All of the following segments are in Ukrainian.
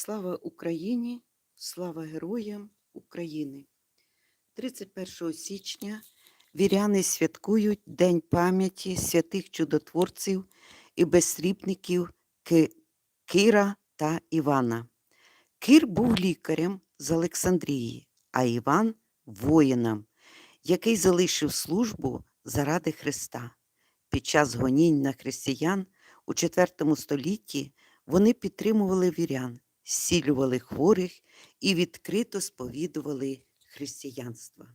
Слава Україні! Слава героям України! 31 січня віряни святкують День пам'яті святих чудотворців і безсрібників Кира та Івана. Кир був лікарем з Олександрії, а Іван воїном, який залишив службу заради Христа. Під час гонінь на християн у IV столітті вони підтримували вірян, зцілювали хворих і відкрито сповідували християнство.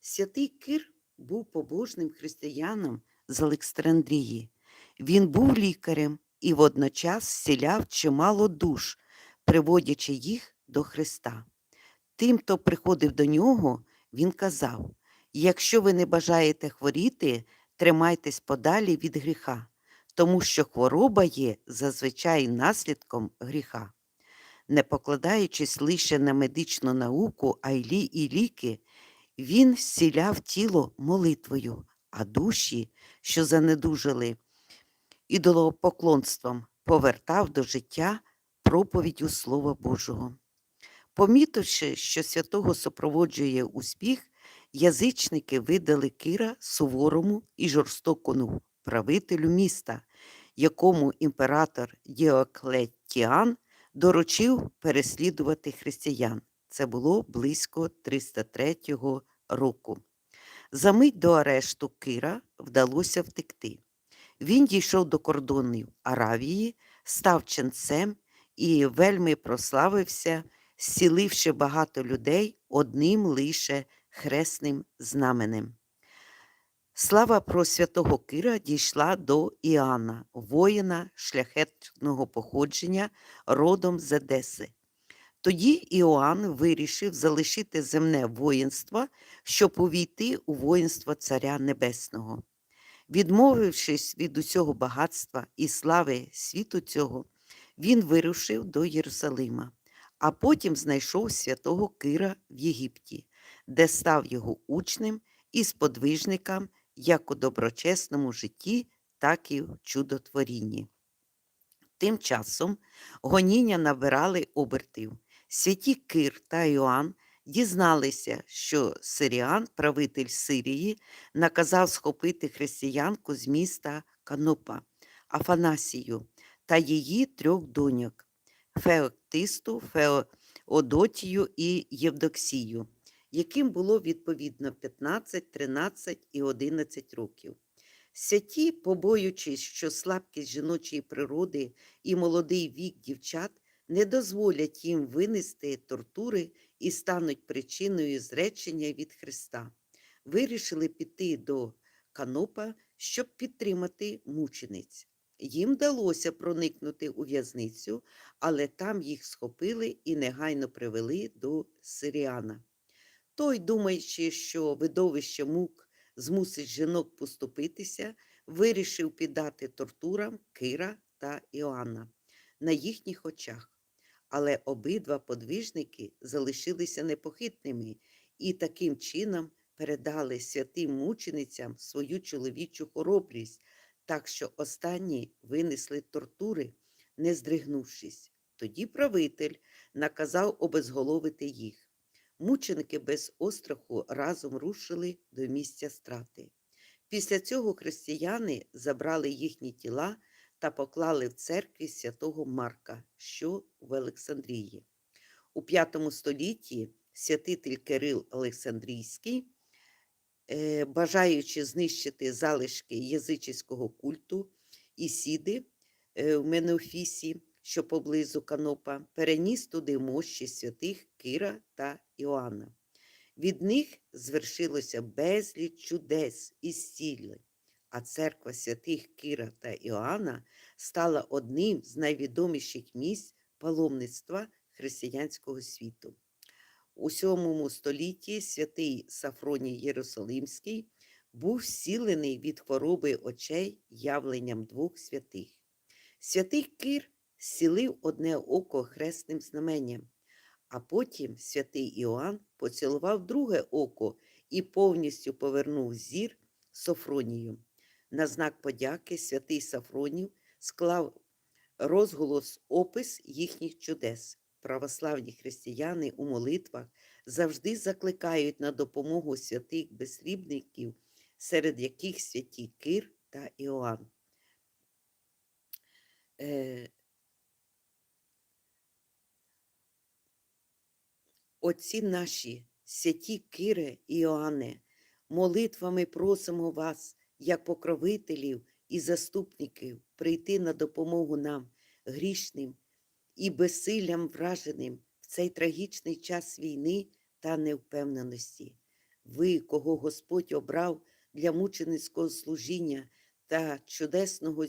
Святий Кир був побожним християном з Олександрії. Він був лікарем і водночас зціляв чимало душ, приводячи їх до Христа. Тим, хто приходив до нього, він казав: якщо ви не бажаєте хворіти, тримайтесь подалі від гріха, тому що хвороба є зазвичай наслідком гріха. Не покладаючись лише на медичну науку, а й лі і ліки, він зціляв тіло молитвою, а душі, що занедужили ідолопоклонством, повертав до життя проповіддю Слова Божого. Помітивши, що святого супроводжує успіх, язичники видали Кира суворому і жорстокому правителю міста, якому імператор Діоклетіан доручив переслідувати християн. Це було близько 303 року. За мить до арешту Кира вдалося втекти. Він дійшов до кордонів Аравії, став ченцем і вельми прославився, зціливши багато людей одним лише хресним знаменем. Слава про святого Кира дійшла до Іоанна, воїна шляхетного походження родом з Одеси. Тоді Іоанн вирішив залишити земне воїнство, щоб увійти у воїнство Царя Небесного. Відмовившись від усього багатства і слави світу цього, він вирушив до Єрусалима, а потім знайшов святого Кира в Єгипті, де став його учнем і сподвижником як у доброчесному житті, так і в чудотворінні. Тим часом гоніння набирали обертів. Святі Кир та Йоанн дізналися, що Сиріан, правитель Сирії, наказав схопити християнку з міста Канопа, Афанасію та її трьох доньок Феоктисту, Феодотію і Євдоксію, яким було відповідно 15, 13 і 11 років. Святі, побоюючись, що слабкість жіночої природи і молодий вік дівчат не дозволять їм винести тортури і стануть причиною зречення від Христа, вирішили піти до Канопа, щоб підтримати мучениць. Їм вдалося проникнути у в'язницю, але там їх схопили і негайно привели до Сиріана. Той, думаючи, що видовище мук змусить жінок поступитися, вирішив піддати тортурам Кира та Іоанна на їхніх очах. Але обидва подвижники залишилися непохитними і таким чином передали святим мученицям свою чоловічу хоробрість, так що останні винесли тортури, не здригнувшись. Тоді правитель наказав обезголовити їх. Мученики без остраху разом рушили до місця страти. Після цього християни забрали їхні тіла та поклали в церкві святого Марка, що в Олександрії. У V столітті святитель Кирил Олександрійський, е, бажаючи знищити залишки язичського культу Ісіди е, в Менофісі, що поблизу Канопа, переніс туди мощі святих Кира та Іоанна. Від них звершилося безліч чудес і зцілень, а церква святих Кира та Іоанна стала одним з найвідоміших місць паломництва християнського світу. У VII столітті святий Сафроній Єрусалимський був зцілений від хвороби очей явленням двох святих. Святий Кир зцілив одне око хресним знаменням, а потім святий Іоанн поцілував друге око і повністю повернув зір Софронію. На знак подяки святий Сафронів склав розголос опис їхніх чудес. православні християни у молитвах завжди закликають на допомогу святих безсрібників, серед яких святі Кир та Іоанн. Е, Отці наші, святі Кире і Іоанне, молитвами просимо вас, як покровителів і заступників, прийти на допомогу нам, грішним і безсиллям враженим в цей трагічний час війни та невпевненості. Ви, кого Господь обрав для мученицького служіння та чудесного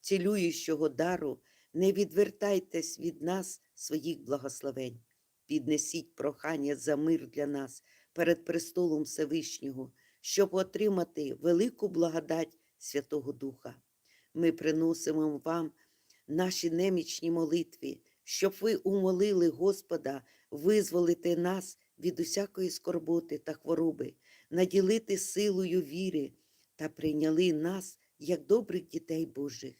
цілюючого дару, не відвертайтесь від нас своїх благословень. Піднесіть прохання за мир для нас перед престолом Всевишнього, щоб отримати велику благодать Святого Духа. Ми приносимо вам наші немічні молитви, щоб ви умолили Господа визволити нас від усякої скорботи та хвороби, наділити силою віри та прийняли нас як добрих дітей Божих.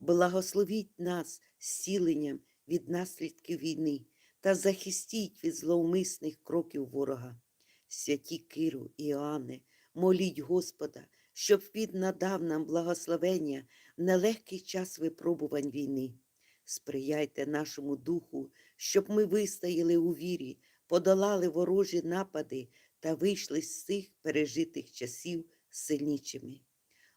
Благословіть нас зціленням від наслідків війни та захистіть від зловмисних кроків ворога. Святі Киру і Іоанне, моліть Господа, щоб він надав нам благословення в нелегкий час випробувань війни. Сприяйте нашому духу, щоб ми вистояли у вірі, подолали ворожі напади та вийшли з цих пережитих часів сильнічими.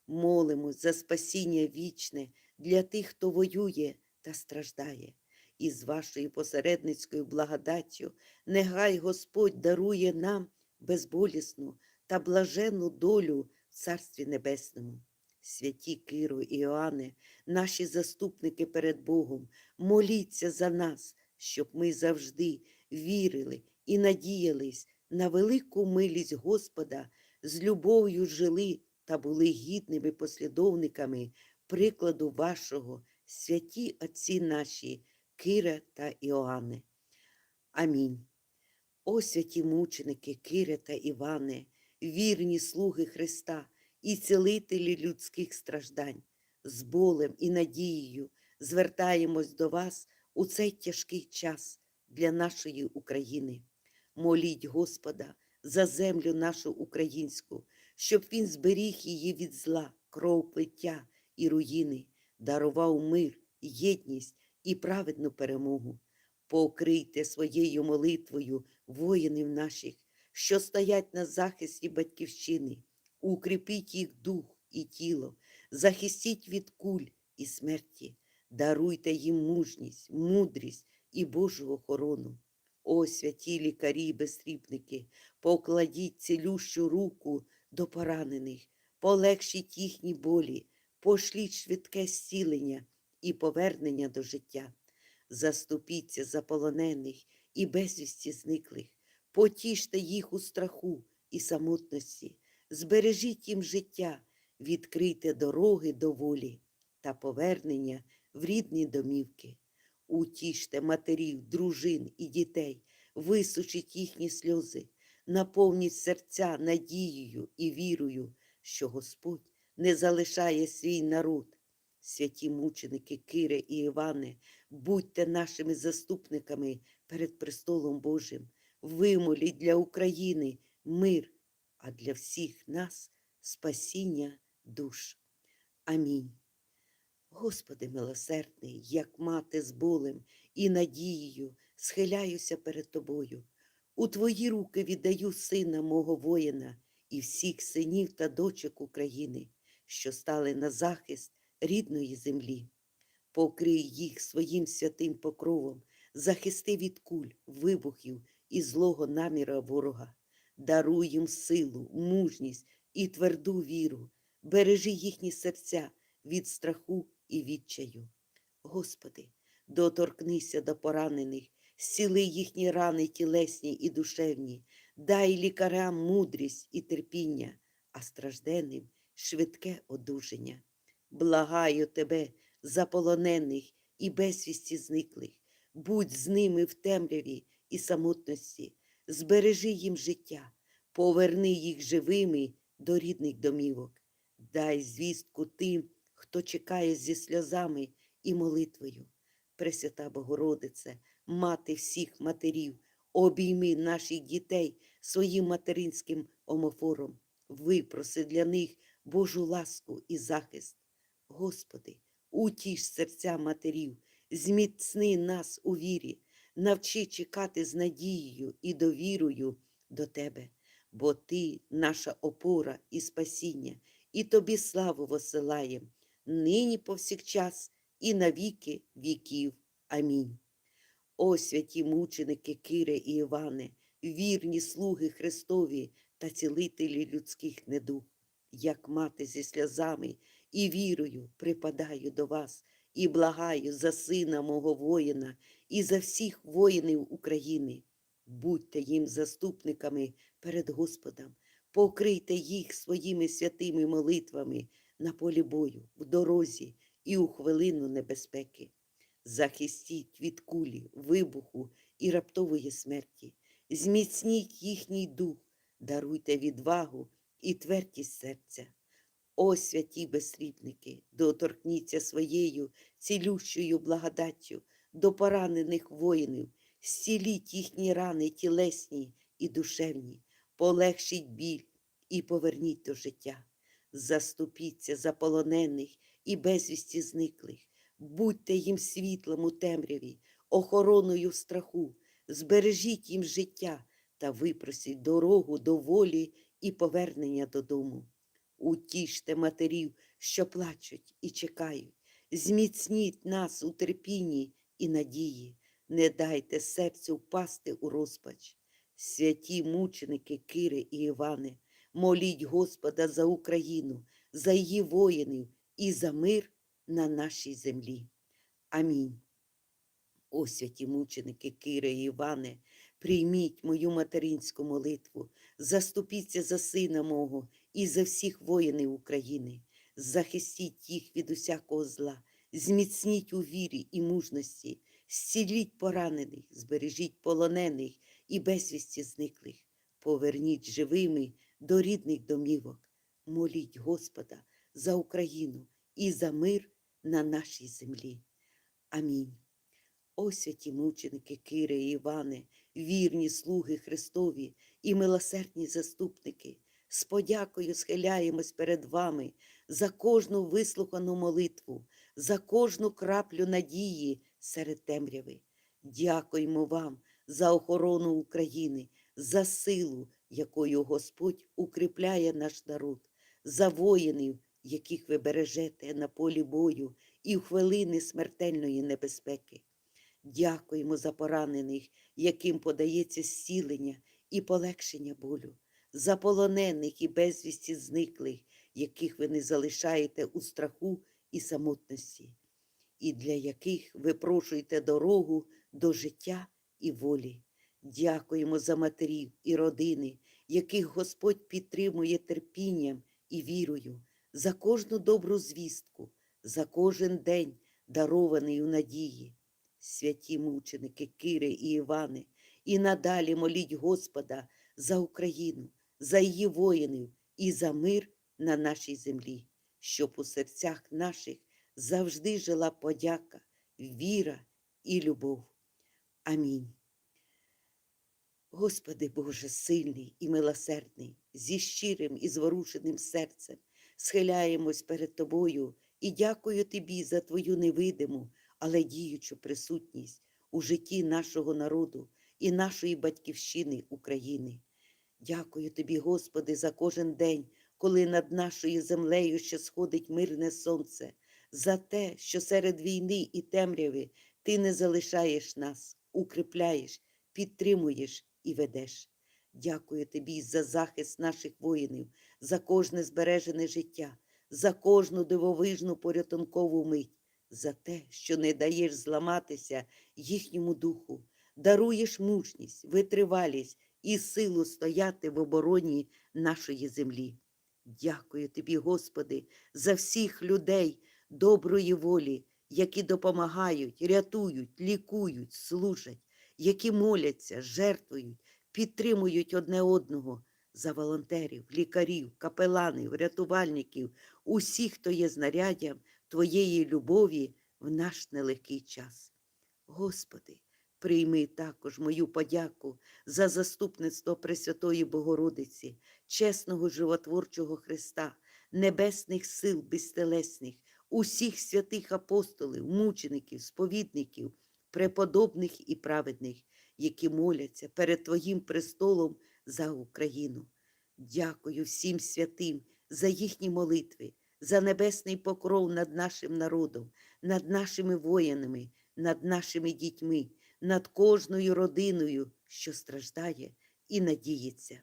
Молимось за спасіння вічне для тих, хто воює та страждає. І з вашою посередницькою благодаттю нехай Господь дарує нам безболісну та блаженну долю в Царстві Небесному. Святі Киро і Іоанне, наші заступники перед Богом, моліться за нас, щоб ми завжди вірили і надіялись на велику милість Господа, з любов'ю жили та були гідними послідовниками прикладу вашого, святі Отці наші, Кира та Іоанне. Амінь. О святі мученики Кире та Іване, вірні слуги Христа і цілителі людських страждань, з болем і надією звертаємось до вас у цей тяжкий час для нашої України. Моліть Господа за землю нашу українську, щоб Він зберіг її від зла, кровопиття і руїни, дарував мир, єдність і праведну перемогу. Покрийте своєю молитвою воїнів наших, що стоять на захисті батьківщини, укріпіть їх дух і тіло, захистіть від куль і смерті, даруйте їм мужність, мудрість і Божу охорону. О, святі лікарі і безсрібники, покладіть цілющу руку до поранених, полегшіть їхні болі, пошліть швидке зцілення і повернення до життя. Заступіться за полонених і безвісті зниклих, потіште їх у страху і самотності, збережіть їм життя, відкрийте дороги до волі та повернення в рідні домівки. Утіште матерів, дружин і дітей, висушіть їхні сльози, наповніть серця надією і вірою, що Господь не залишає свій народ. Святі мученики Кире і Іване, будьте нашими заступниками перед престолом Божим, вимоліть для України мир, а для всіх нас спасіння душ. Амінь. Господи милосердний, як мати з болем і надією, схиляюся перед Тобою. У Твої руки віддаю сина мого воїна і всіх синів та дочок України, що стали на захист рідної землі. Покрий їх своїм святим покровом, захисти від куль, вибухів і злого наміра ворога. Даруй їм силу, мужність і тверду віру, бережи їхні серця від страху і відчаю. Господи, доторкнися до поранених, зціли їхні рани тілесні і душевні, дай лікарям мудрість і терпіння, а стражденним швидке одужання. Благаю тебе за полонених і безвісті зниклих, будь з ними в темряві і самотності, збережи їм життя, поверни їх живими до рідних домівок, дай звістку тим, хто чекає зі сльозами і молитвою. Пресвята Богородице, мати всіх матерів, обійми наших дітей своїм материнським омофором, випроси для них Божу ласку і захист. Господи, утіш серця матерів, зміцни нас у вірі, навчи чекати з надією і довірою до Тебе, бо Ти наша опора і спасіння, і Тобі славу восилаєм, нині повсякчас і на віки віків. Амінь. О святі мученики Кире і Іване, вірні слуги Христові та цілителі людських недуг, як мати зі сльозами і вірою припадаю до вас і благаю за сина мого воїна і за всіх воїнів України. Будьте їм заступниками перед Господом, покрийте їх своїми святими молитвами на полі бою, в дорозі і у хвилину небезпеки. Захистіть від кулі, вибуху і раптової смерті, зміцніть їхній дух, даруйте відвагу і твердість серця. О, святі безсрібники, доторкніться своєю цілющою благодаттю до поранених воїнів, зціліть їхні рани тілесні і душевні, полегшіть біль і поверніть до життя. Заступіться за полонених і безвісті зниклих, будьте їм світлом у темряві, охороною страху, збережіть їм життя та випросіть дорогу до волі і повернення додому. Утіште матерів, що плачуть і чекають, зміцніть нас у терпінні і надії, не дайте серцю впасти у розпач. Святі мученики Кири і Іване, моліть Господа за Україну, за її воїнів і за мир на нашій землі. Амінь. О, святі мученики Кири і Іване, прийміть мою материнську молитву, заступіться за сина мого і за всіх воїнів України, захистіть їх від усякого зла, зміцніть у вірі і мужності, зціліть поранених, збережіть полонених і безвісті зниклих, поверніть живими до рідних домівок, моліть Господа за Україну і за мир на нашій землі. Амінь. О святі мученики Кири і Іване, вірні слуги Христові і милосердні заступники, з подякою схиляємось перед вами за кожну вислухану молитву, за кожну краплю надії серед темряви. Дякуємо вам за охорону України, за силу, якою Господь укріпляє наш народ, за воїнів, яких ви бережете на полі бою і в хвилини смертельної небезпеки. Дякуємо за поранених, яким подається зцілення і полегшення болю, за полонених і безвісті зниклих, яких ви не залишаєте у страху і самотності, і для яких ви прошуєте дорогу до життя і волі. Дякуємо за матерів і родини, яких Господь підтримує терпінням і вірою, за кожну добру звістку, за кожен день, дарований у надії святі мученики Кири і Івани, і надалі моліть Господа за Україну, за її воїнів і за мир на нашій землі, щоб у серцях наших завжди жила подяка, віра і любов. Амінь. Господи Боже, сильний і милосердний, зі щирим і зворушеним серцем схиляємось перед Тобою і дякую Тобі за Твою невидиму, але діючу присутність у житті нашого народу і нашої батьківщини України. Дякую тобі, Господи, за кожен день, коли над нашою землею ще сходить мирне сонце, за те, що серед війни і темряви ти не залишаєш нас, укріпляєш, підтримуєш і ведеш. Дякую тобі за захист наших воїнів, за кожне збережене життя, за кожну дивовижну порятункову мить за те, що не даєш зламатися їхньому духу, даруєш мужність, витривалість і силу стояти в обороні нашої землі. Дякую тобі, Господи, за всіх людей доброї волі, які допомагають, рятують, лікують, служать, які моляться, жертвують, підтримують одне одного за волонтерів, лікарів, капеланів, рятувальників, усіх, хто є знаряддям Твоєї любові в наш нелегкий час. Господи, прийми також мою подяку за заступництво Пресвятої Богородиці, чесного животворчого Христа, небесних сил безтелесних, усіх святих апостолів, мучеників, сповідників, преподобних і праведних, які моляться перед Твоїм престолом за Україну. Дякую всім святим за їхні молитви, за небесний покров над нашим народом, над нашими воїнами, над нашими дітьми, над кожною родиною, що страждає і надіється.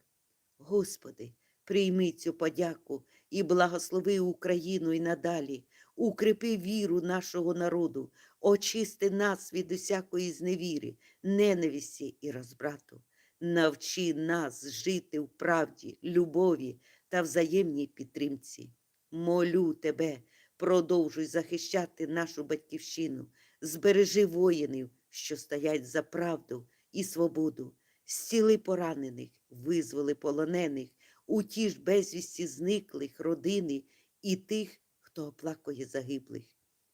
Господи, прийми цю подяку і благослови Україну і надалі, укріпи віру нашого народу, очисти нас від усякої зневіри, ненависті і розбрату. Навчи нас жити в правді, любові та взаємній підтримці. Молю тебе, продовжуй захищати нашу батьківщину, збережи воїнів, що стоять за правду і свободу, зціли поранених, визволи полонених, утіш безвісті зниклих родини і тих, хто оплакує загиблих.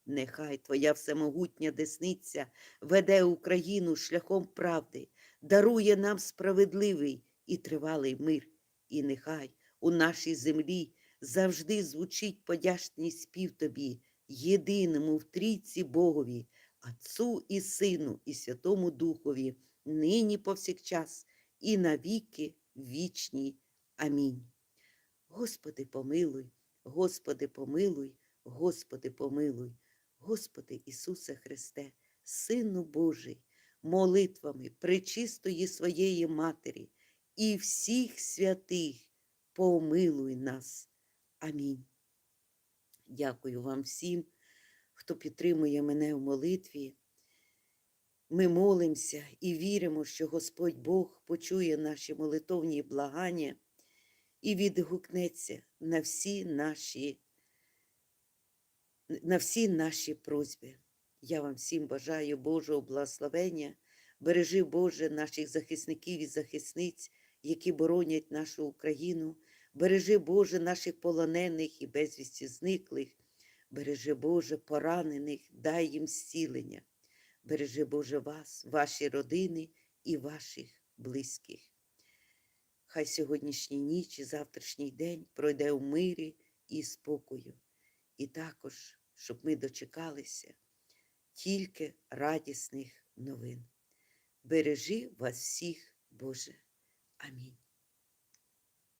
Нехай Твоя всемогутня десниця веде Україну шляхом правди, дарує нам справедливий і тривалий мир, і нехай у нашій землі завжди звучить подячний спів Тобі, єдиному в трійці Богові, Отцу і Сину, і Святому Духові, нині повсякчас, і навіки вічні. Амінь. Господи, помилуй, Господи, помилуй, Господи, помилуй, Господи Ісусе Христе, Сину Божий, молитвами пречистої своєї Матері і всіх святих, помилуй нас. Амінь. Дякую вам всім, хто підтримує мене в молитві. Ми молимося і віримо, що Господь Бог почує наші молитовні благання і відгукнеться на всі наші, на всі наші просьби. Я вам всім бажаю Божого благословення, бережи Боже наших захисників і захисниць, які боронять нашу Україну, бережи Боже наших полонених і безвісті зниклих, бережи Боже поранених, дай їм зцілення. Бережи Боже вас, ваші родини і ваших близьких. Хай сьогоднішній ніч і завтрашній день пройде у мирі і спокою. І також, щоб ми дочекалися тільки радісних новин. Бережи вас всіх, Боже. Амінь.